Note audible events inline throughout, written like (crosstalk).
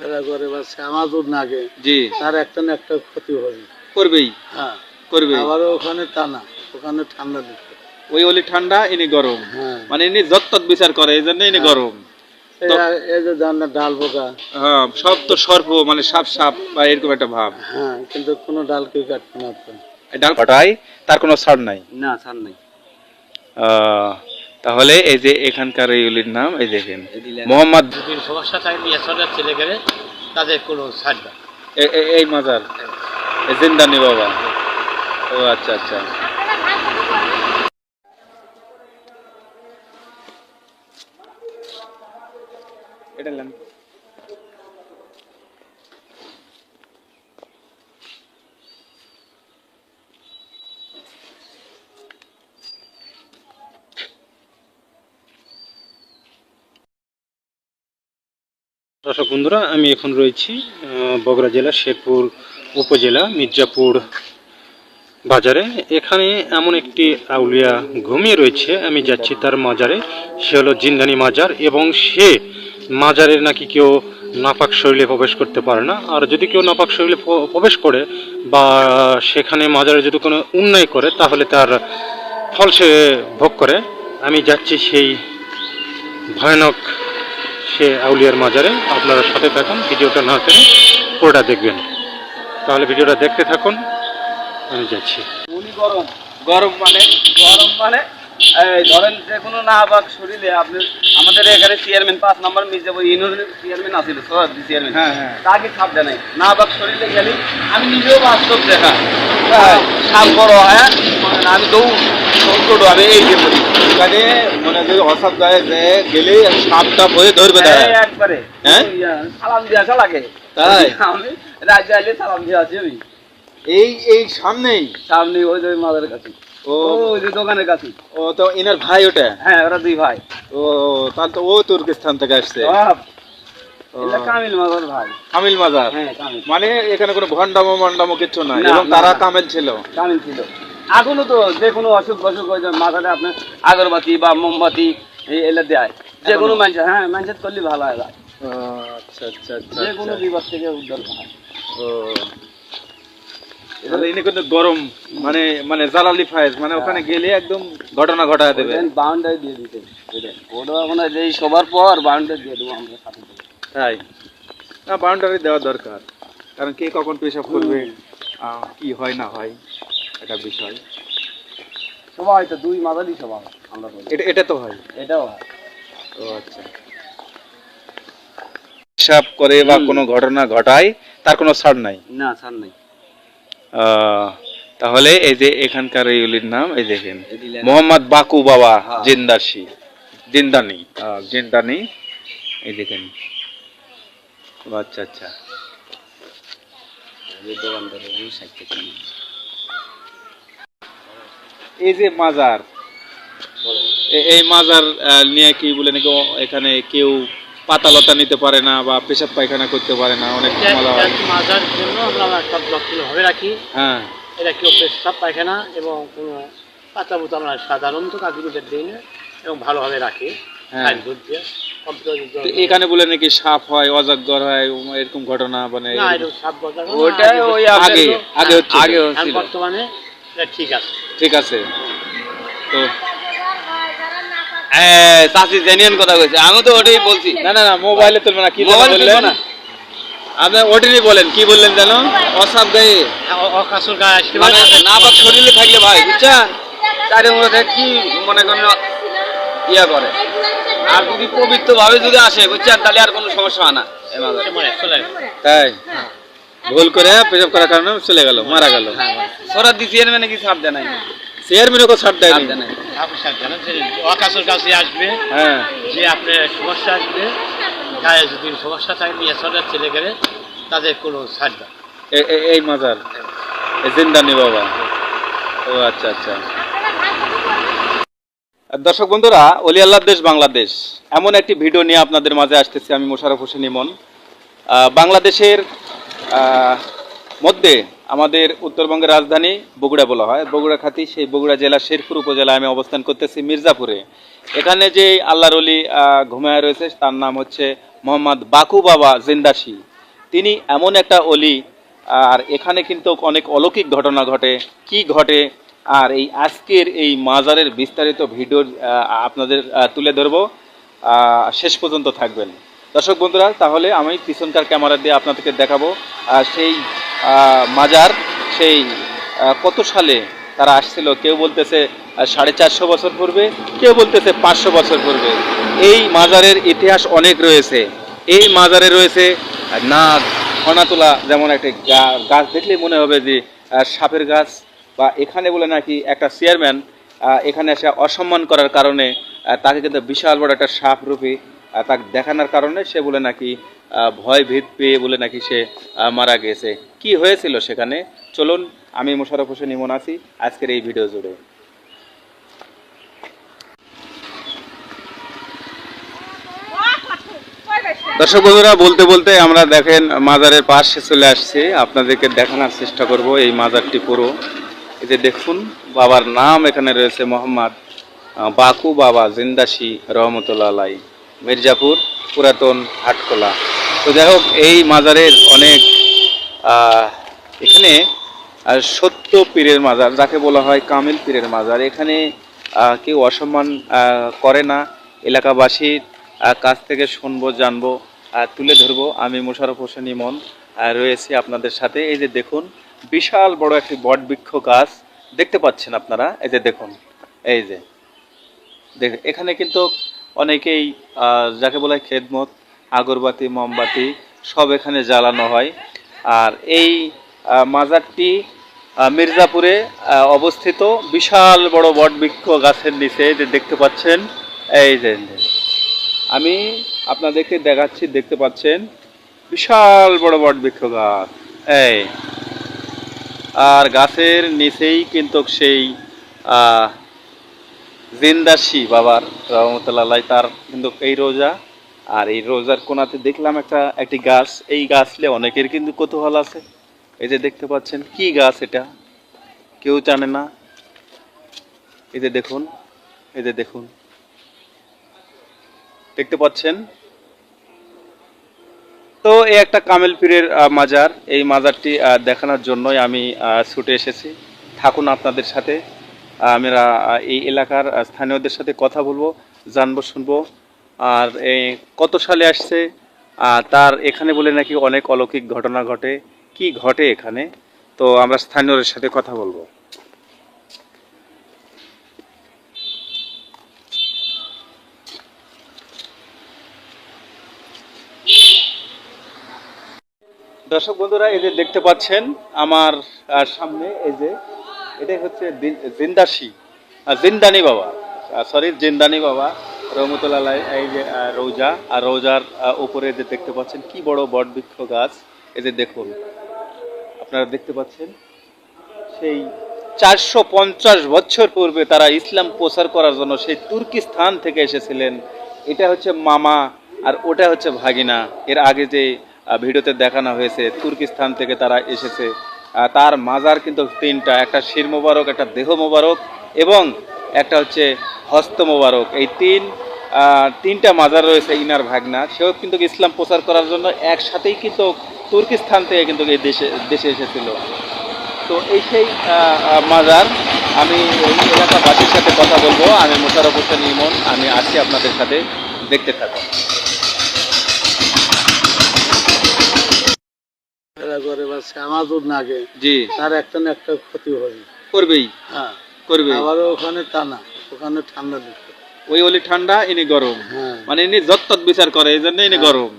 খেলা করে বা শ্যামাদুর নাগে জি। তার একটা না একটা ক্ষতি হবে। করবেই হ্যাঁ। করবে আবারও ওখানে টানা ওখানে ঠান্ডা দিচ্ছে। ওই অলি ঠান্ডা ইনি গরম। হ্যাঁ। মানে ইনি যত্তত বিচার করে এই জন্য ইনি। গরম। এই যে জান ডাল পোকা হ্যাঁ সব তো সর্প মানে সাপ সাপ বা এরকম একটা ভাব। হ্যাঁ কিন্তু কোনো ডাল কেউ না ডাল কাটাই তার কোনো ছাড় নাই। না ছাড় নাই। আহ, তাহলে এই যে এখানকার এই অলির নাম এই দেখেন। মোহাম্মদ সমস্যা থাকে ছেলে গেলে তাদের কোনো ছাড় না। এ- এ- এই মাজার। জিন্দানি বাবা। ও আচ্ছা আচ্ছা। এটা দর্শক বন্ধুরা, আমি এখন রয়েছি বগুড়া জেলা শেরপুর উপজেলা মির্জাপুর বাজারে। এখানে এমন একটি আউলিয়া ঘুমিয়ে রয়েছে, আমি যাচ্ছি তার মাজারে। সে হলো জিন্দানি মাজার এবং সে মাজারের নাকি কেউ নাপাক শরীরে প্রবেশ করতে পারে না। আর যদি কেউ নাপাক শরীরে প্রবেশ করে বা সেখানে মাজারে যদি কোনো উন্নয় করে, তাহলে তার ফল সে ভোগ করে। আমি যাচ্ছি সেই ভয়ানক সে আউলিয়ার মাজারে আপনারা সাথে থাকুন ভিডিওটা না টেনে পুরোটা দেখবেন। তাহলে ভিডিওটা দেখতে থাকুন আমি যাচ্ছি। উনি গরম। গরম মানে গরম মানে এই ধরেন যে কোনো না বাক শরীরে আপনি আমাদের এখানে চেয়ারম্যান পাঁচ নম্বর মির্জাপুর ইউনিয়নের চেয়ারম্যান আছিল সরাসরি চেয়ারম্যান হ্যাঁ, হ্যাঁ। তাকে ছাপ দেয় নাই। না বাক শরীরে গেলে আমি নিজেও বাস্তব দেখা। হ্যাঁ, সাপ বড় হ্যাঁ আমি দৌড়। এই যে। এখানে মনে করি গেলে হয়ে ধরবে তারা। একবারে। হ্যাঁ? সালাম দিয়ে আসা লাগে। তাই? আমি রাজ্যে আইলে সালাম দিয়ে আসি আমি। এই এই সামনেই? সামনে ওই যে মাদের কাছে। ও। ওই যে দোকানের কাছে। ও তো এনার ভাই ওটা? হ্যাঁ ওরা দুই ভাই। ও তাহলে তো ও তুর্কিস্তান থেকে আসছে। কামিল মাদার ভাই। কামিল মাজার হ্যাঁ মানে এখানে কোনো ভন্ডামো মন্ডামো কিছু নাই? এবং তারা। কামেল ছিল? কামিল ছিল। এখনও তো যে কোনো অসুখ বসুখ হয়ে যায় মাথাতে আপনার আগরবাতি বা মোমবাতি এলে দেয়। যে কোনো মানুষ হ্যাঁ মানুষের করলে ভালো হয় আচ্ছা আচ্ছা আচ্ছা যে কোনো আচ্ছা। বিপদ থেকে উদ্ধার হয়। ও। ইনি কিন্তু গরম মানে মানে জালালি ফায়েজ মানে ওখানে গেলে একদম ঘটনা ঘটায় দেবে। বাউন্ডারি দিয়ে দিতে ওটা সবার পর বাউন্ডারি দিয়ে দেবো আমরা সাথে। সাথে। তাই? না বাউন্ডারি দেওয়া দরকার। কারণ কে কখন পেশাব করবে কি হয় না হয়। এটা বিষয়। সবাই তো দুই মাদারই সবাই আমরা এটা এটা তো হয়। এটাও হয়। ও আচ্ছা। পেশাব করে বা কোনো ঘটনা ঘটায় তার কোনো ছাড় নাই। না ছাড় নাই। তাহলে এই যে এখানকার এই অলির নাম এই দেখেন। মোহাম্মদ বাকু বাবা হ্যাঁ। জিন্দাসি। জিন্দানি। জিন্দানি। এই দেখেন। আচ্ছা আচ্ছা। এই দোকানদারের এই যে মাজার এই মাজার নিয়ে কি বলে নাকি এখানে কেউ পাতালতা নিতে পারে না বা পেশাব পায়খানা করতে পারে না অনেক মজা মাজার জন্য আমরা একটা ব্লকগুলো ভাবে রাখি। হ্যাঁ। এটা কেউ পেশাব পায়খানা এবং কোনো পাতা মতো আমরা সাধারণত কাজগুলোদের দিই না এবং ভালোভাবে রাখি হ্যাঁ। এখানে বলে নাকি সাপ হয় অজাগর হয় এরকম ঘটনা মানে আগে ওই আগে আগে আগে বর্তমানে ঠিক আছে। ঠিক আছে। তো হ্যাঁ চাষি জেনিয়ান কথা কইছে। আমি তো ওটাই বলছি। না না না মোবাইলে তুলবে না কি মোবাইল বললেন? না। আপনি ওটিনি বলেন কি বললেন জানো অসাব গায়ে অকাসুর গায়ে আসতে মানে না শরীরে থাকলে ভাই বুঝছেন? তার মধ্যে কি মনে করেন ইয়া করে। আর যদি পবিত্র ভাবে যদি আসে বুঝছেন? তাহলে আর কোনো সমস্যা হয় না। তাই। ভুল করে পেশাব করার কারণে চলে গেল মারা গেল। সরার দি চেয়ারম্যানে কি ছাপ দেয় নাই? ছাড় দেয় কাছে আসবে হ্যাঁ। যে আপনার সমস্যা আসবে গায়ে যদি সমস্যা থাকে নিয়ে সরকার ছেলে গেলে তাদের কোনো ছাড় না এ- এ- এই মাজার জিন্দানি বাবা। ও আচ্ছা আচ্ছা। দর্শক বন্ধুরা অলি আল্লাহ দেশ বাংলাদেশ এমন একটি ভিডিও নিয়ে আপনাদের মাঝে আসতেছি আমি মোশারফ হোসেন ইমন। আহ, বাংলাদেশের মধ্যে আমাদের উত্তরবঙ্গের রাজধানী বগুড়া বলা হয়। বগুড়া খাতি, সেই বগুড়া জেলা শেরপুর উপজেলায় আমি অবস্থান করতেছি মির্জাপুরে। এখানে যে আল্লাহর অলি ঘুমায় রয়েছে, তার নাম হচ্ছে মোহাম্মদ বাকু বাবা জিন্দাসি তিনি এমন একটা অলি, আর এখানে কিন্তু অনেক অলৌকিক ঘটনা ঘটে। কি ঘটে? আর এই আজকের এই মাজারের বিস্তারিত ভিডিও আপনাদের তুলে ধরবো। শেষ পর্যন্ত থাকবেন। দর্শক বন্ধুরা, তাহলে আমি পিছনকার ক্যামেরা দিয়ে আপনাদেরকে দেখাবো সেই মাজার, সেই কত সালে তারা আসছিল। কেউ বলতেছে সাড়ে চারশো বছর পূর্বে, কেউ বলতেছে পাঁচশো বছর পূর্বে। এই মাজারের ইতিহাস অনেক রয়েছে। এই মাজারে রয়েছে নাগ, খনাতোলা যেমন একটি গাছ, দেখলেই মনে হবে যে সাপের গাছ বা এখানে বলে নাকি একটা চেয়ারম্যান এখানে এসে অসম্মান করার কারণে তাকে কিন্তু বিশাল বড় একটা সাপ তাকে দেখানোর কারণে সে বলে নাকি ভয় ভীত পেয়ে বলে নাকি সে মারা গেছে। কি হয়েছিল সেখানে? চলুন, আমি মোশারফ হোসেন ইমন আছি। আজকের এই ভিডিও জুড়ে। দর্শক বন্ধুরা, বলতে বলতে আমরা দেখেন মাজারের পাশে চলে আসছি। আপনাদেরকে দেখানোর চেষ্টা করব এই মাজারটি পুরো। এই যে দেখুন, বাবার নাম এখানে রয়েছে মোহাম্মদ বাকু বাবা জিন্দাসি রহমতুল্লাহ আলাই মির্জাপুর পুরাতন হাটখোলা। তো যাই হোক, এই মাজারের অনেক এখানে সত্য পীরের মাজার, যাকে বলা হয় কামিল পীরের মাজার। এখানে কেউ অসম্মান করে না। এলাকাবাসীর কাছ থেকে শুনব, জানব তুলে ধরবো। আমি মোশারফ হোসেন ইমন রয়েছি আপনাদের সাথে। এই যে দেখুন, বিশাল বড় একটি বট বৃক্ষ গাছ দেখতে পাচ্ছেন আপনারা। এই যে দেখুন, এই যে, দেখ, এখানে কিন্তু অনেকেই যাকে বলে খেদমত, আগরবাতি, মোমবাতি, সব এখানে জ্বালানো হয়। আর এই মাজারটি মির্জাপুরে অবস্থিত বিশাল বড় বটবৃক্ষ গাছের নিচে, যে দেখতে পাচ্ছেন, এই যে আমি আপনাদেরকে দেখাচ্ছি, দেখতে পাচ্ছেন, বিশাল বড় বটবৃক্ষ গাছ, এই। আর গাছের নিচেই কিন্তু সেই জিন্দাসি বাবার রহমতুল্লাহ তার কিন্তু এই রোজা। আর এই রোজার কোনাতে দেখলাম একটা, একটি গাছ। এই গাছলে অনেকের কিন্তু কৌতূহল আছে। এই যে দেখতে পাচ্ছেন, কি গাছ এটা? কেউ জানে না। এই যে দেখুন, এই যে দেখুন। দেখতে পাচ্ছেন? তো এই একটা কামেল পীরের মাজার। এই মাজারটি দেখানোর জন্যই আমি ছুটে এসেছি। থাকুন আপনাদের সাথে। আমরা এই এলাকার স্থানীয়দের সাথে কথা বলব, জানব, শুনব। আর কত সালে আসছে? তার এখানে বলে নাকি অনেক অলৌকিক ঘটনা ঘটে। কি ঘটে এখানে? তো আমরা স্থানীয়দের সাথে কথা বলব। দর্শক বন্ধুরা, এই যে দেখতে পাচ্ছেন আমার সামনে এই যে এটাই হচ্ছে জিন্দাসি। জিন্দানি বাবা। সরি জিন্দানি বাবা। রহমতুল্লাহ এই যে রোজা। আর রোজার উপরে যে দেখতে পাচ্ছেন, কি বড় বটবৃক্ষ গাছ। এই যে দেখুন, আপনারা দেখতে পাচ্ছেন, সেই চারশো পঞ্চাশ বছর পূর্বে তারা ইসলাম প্রচার করার জন্য সেই তুর্কিস্তান থেকে এসেছিলেন। এটা হচ্ছে মামা আর ওটা হচ্ছে ভাগিনা। এর আগে যে ভিডিওতে দেখানো হয়েছে তুর্কিস্তান থেকে তারা এসেছে। তার মাজার কিন্তু তিনটা, একটা শির মোবারক, একটা দেহ মোবারক এবং একটা হচ্ছে হস্ত মোবারক। এই তিন তিনটা মাজার রয়েছে ইনার ভাগনা। সেও কিন্তু ইসলাম প্রচার করার জন্য একসাথেই কিন্তু তুর্কিস্তান থেকে কিন্তু এই দেশে দেশে এসেছিল। তো এই সেই মাজার আমি এই এলাকাবাসীর সাথে কথা বলব। আমি মোশারফ হোসেন ইমন, আমি আছি আপনাদের সাথে। দেখতে থাকুন। নাগে জি। তার একটা না একটা ক্ষতি হবে করবেই। হ্যাঁ। আবারও ওখানে টানা ওখানে ঠান্ডা দিচ্ছে ওই ঠান্ডা ইনি গরম। হ্যাঁ। মানে ইনি যত্তত বিচার করে এই জন্য ইনি গরম।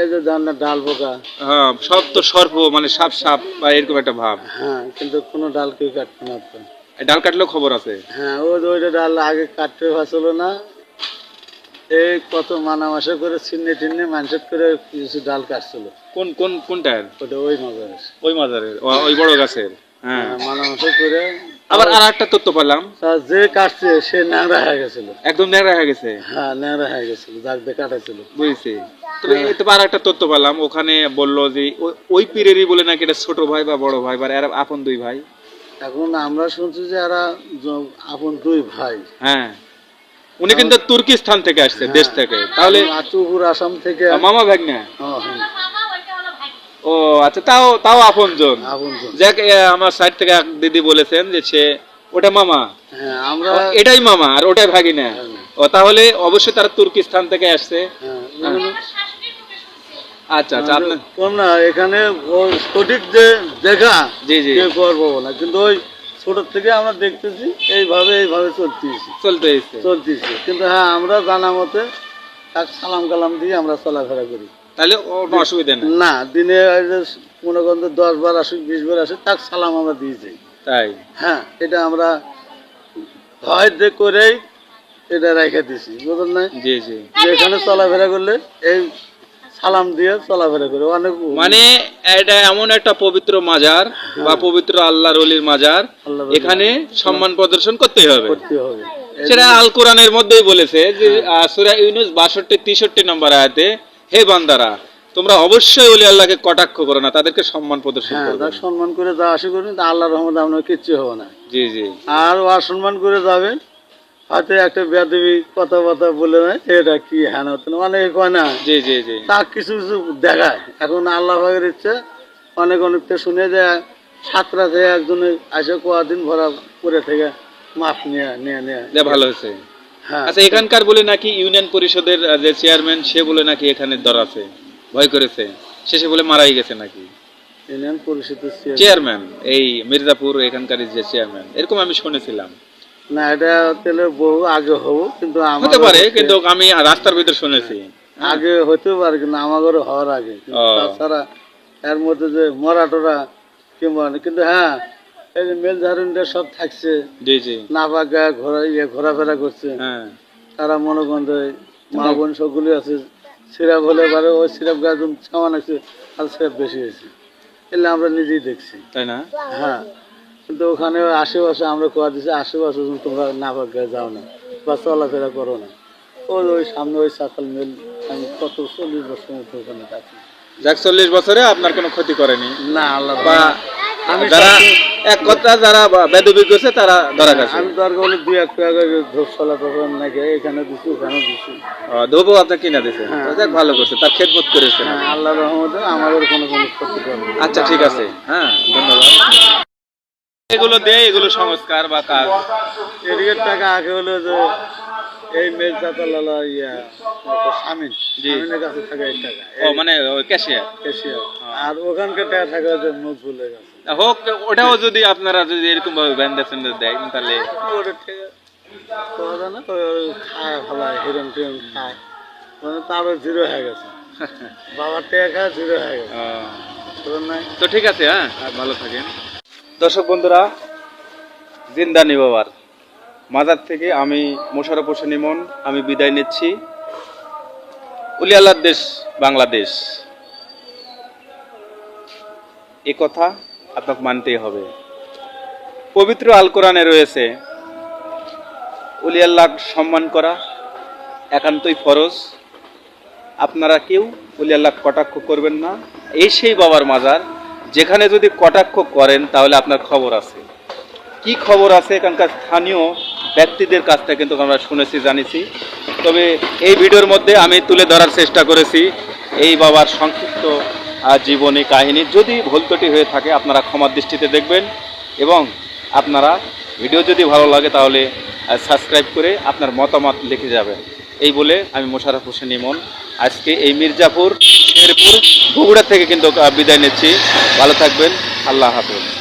এই যে জান ডাল পোকা হ্যাঁ সব তো সর্প মানে সাপ সাপ বা এরকম একটা ভাব। হ্যাঁ কিন্তু কোনো ডাল কেউ কাটতে না। ডাল কাটলেও খবর আছে। হ্যাঁ ওই ওইটা ডাল আগে কাটতে পারছিল না এই কত মানা মাসে করে ছিন্নে টিন্নে মানুষের করে কিছু ডাল কাটছিল। কোন কোন কোনটার ওটা ওই মজার ওই মাজারের ওই বড় গাছের হ্যাঁ। মানা করে আবার আর একটা তথ্য পেলাম যে কাটছে সে ন্যাংরা হয়ে গেছিল। একদম ন্যাড়া হয়ে গেছে। হ্যাঁ ন্যাংরা হয়ে গেছিল যাক দিয়ে কাটাছিল বুঝছি। তবে তবে আর একটা তথ্য পেলাম ওখানে বলল যে ওই পীরেরই বলে নাকি এটা ছোট ভাই বা বড় ভাই বা আপন দুই ভাই? এখন আমরা শুনছি যে এরা আপন দুই ভাই। হ্যাঁ। উনি কিন্তু তুর্কিস্তান থেকে আসছে দেশ থেকে। তাহলে আসাম থেকে মামা ভাগ্নে? হ্যাঁ, হ্যাঁ। ও আচ্ছা তাও তাও আপনজন। যাক আমার সাইড থেকে এক দিদি বলেছেন যে সে ওটা মামা। হ্যাঁ আমরা এটাই মামা আর ওটাই ভাগি ভাগিনা। ও তাহলে অবশ্যই তারা তুর্কিস্তান থেকে আসছে। হ্যাঁ, হ্যাঁ। আচ্ছা আচ্ছা আপনার না এখানে সঠিক যে দেখা জি জি। কেউ করব না কিন্তু ওই ছোট থেকে আমরা দেখতেছি এইভাবে এইভাবে চলতেছি। চলতে এসছে চলতেছি। কিন্তু হ্যাঁ আমরা জানা মতে তাক সালাম কালাম দিয়ে আমরা চলাফেরা করি। তাহলে অসুবিধা নেই? না দিনে মনে করেন দশ বার আসুক বিশ বার আসুক তাক সালাম আমরা দিয়ে যাই। তাই? হ্যাঁ এটা আমরা ভয় যে করেই এটা রেখে দিছি। বুঝলেন না জি জি। যেখানে চলাফেরা করলে এই সালাম দিয়ে চলাফেরা করে অনেক মানে এটা এমন একটা পবিত্র মাজার বা পবিত্র আল্লাহর অলির মাজার এখানে সম্মান প্রদর্শন হবে। করতে হবে। সেটা আল কোরআনের মধ্যেই বলেছে যে আহ, সূরা ইউনুস বাষট্টি তেষট্টি নম্বর আয়াতে হে বান্দারা তোমরা অবশ্যই অলি আল্লাহকে কটাক্ষ করো না তাদেরকে সম্মান প্রদর্শন হ্যাঁ করবে সম্মান করে যা আশা করি তা আল্লাহ রহমত আপনার কিচ্ছু হবে না। জি জি। আর অসম্মান করে যাবেন হয়তো একটা বেদবি কথাবার্তা বলে না এটা কি হ্যান হতো না কয় না। জি জি জি। তা কিছু কিছু দেখায়। এখন আল্লাহ ভাগের ইচ্ছে অনেক অনেকটা শুনে যে সাতটা থেকে একজনে আসে কদিন ভরা পরে থেকে মাছ নিয়ে নিয়ে নিয়ে। ভালো হয়েছে। হ্যাঁ। আচ্ছা এখানকার বলে নাকি ইউনিয়ন পরিষদের যে চেয়ারম্যান সে বলে নাকি এখানে দর আছে ভয় করেছে। শেষে বলে মারাই গেছে নাকি? ইউনিয়ন পরিষদের চেয়ারম্যান এই মির্জাপুর এখানকার যে চেয়ারম্যান এরকম আমি শুনেছিলাম। না এটা তাহলে বহু আগে হব কিন্তু হতে পারে কিন্তু আমি রাস্তার ভিতর শুনেছি। আগে হতে পারে কিন্তু আমার ঘরে হওয়ার আগে। তাছাড়া এর মধ্যে যে মরাটোরা কিংবা কিন্তু হ্যাঁ এই যে মেল ঝাড়ুনটা সব থাকছে। জি জি। নাপাক গায়ে ঘোরা ইয়ে ঘোরাফেরা করছে। হ্যাঁ। তারা মনে করেন মা বোন সবগুলি আছে। সিরাপ হলে পারে ওই সিরাপ গাছ সামান আছে আর সিরাপ বেশি হয়েছে এলে আমরা নিজেই দেখছি। তাই না? হ্যাঁ। কিন্তু ওখানে আশেপাশে আমরা কোয়া দিছি আশেপাশে তোমরা না গায়ে যাও না বা চলাফেরা করো না। ওই ওই সামনে ওই সাকাল মেল আমি কত চল্লিশ বছর মতো ওখানে থাকি। যাক চল্লিশ বছরে আপনার কোনো ক্ষতি করেনি। না আল্লাহ বা আমি যারা এক কথা যারা বেদবি করছে তারা ধরা গেছে আমি দরকার হলে দুই এক টাকা ধূপ চলা তখন নাকি এখানে দিছি ওখানে দিছি। ধোবো আপনার কিনা দিছে হ্যাঁ। যাক ভালো করছে তার খেদমত করেছে হ্যাঁ আল্লাহ রহমতে আমাদের কোনো কোনো ক্ষতি করে না। আচ্ছা ঠিক আছে। হ্যাঁ ধন্যবাদ। এগুলো দেয় এগুলো সংস্কার বা কাজ। এদিকে টাকা আগে হলো যে এই মেল চাতালা ইয়া স্বামীন জি। স্বামীনের কাছে থাকে এই টাকা। ও মানে ক্যাশিয়ার? ক্যাশিয়ার। আর ওখানকার টাকা থাকে নজরুলের কাছে। হোক ওটাও যদি আপনারা যদি এরকম ভাবে ব্যান্ডেজ ফ্যান্ডেজ দেয় তাহলে ওটা ঠিক আছে। না খায় ফেলায় হিরণ টিরণ খায়। মানে তারও জিরো হয়ে গেছে। (laughs) বাবার টাকা জিরো হয়ে গেছে। তো ঠিক আছে হ্যাঁ ভালো থাকেন। দর্শক বন্ধুরা জিন্দানি বাবার মাজার থেকে আমি মোশারফ হোসেন ইমন, আমি বিদায় নিচ্ছি। উলি আল্লাহর দেশ, বাংলাদেশ। এ কথা আপনাকে মানতেই হবে। পবিত্র আল কোরআনে রয়েছে উলিয়াল্লাহ সম্মান করা একান্তই ফরজ। আপনারা কেউ উলি আল্লাহ কটাক্ষ করবেন না। এই সেই বাবার মাজার যেখানে যদি কটাক্ষ করেন, তাহলে আপনার খবর আছে। কি খবর আছে? এখানকার স্থানীয় ব্যক্তিদের থেকে কিন্তু আমরা শুনেছি, জানিছি। তবে এই ভিডিওর মধ্যে আমি তুলে ধরার চেষ্টা করেছি এই বাবার সংক্ষিপ্ত জীবনী কাহিনী। যদি ভুলতটি হয়ে থাকে, আপনারা ক্ষমার দৃষ্টিতে দেখবেন এবং আপনারা ভিডিও যদি ভালো লাগে, তাহলে সাবস্ক্রাইব করে আপনার মতামত লিখে যাবেন। এই বলে আমি মোশারফ হোসেন ইমন। আজকে এই মির্জাপুর শেরপুর বগুড়া থেকে কিন্তু বিদায় নিচ্ছি। ভালো থাকবেন। আল্লাহ হাফেজ।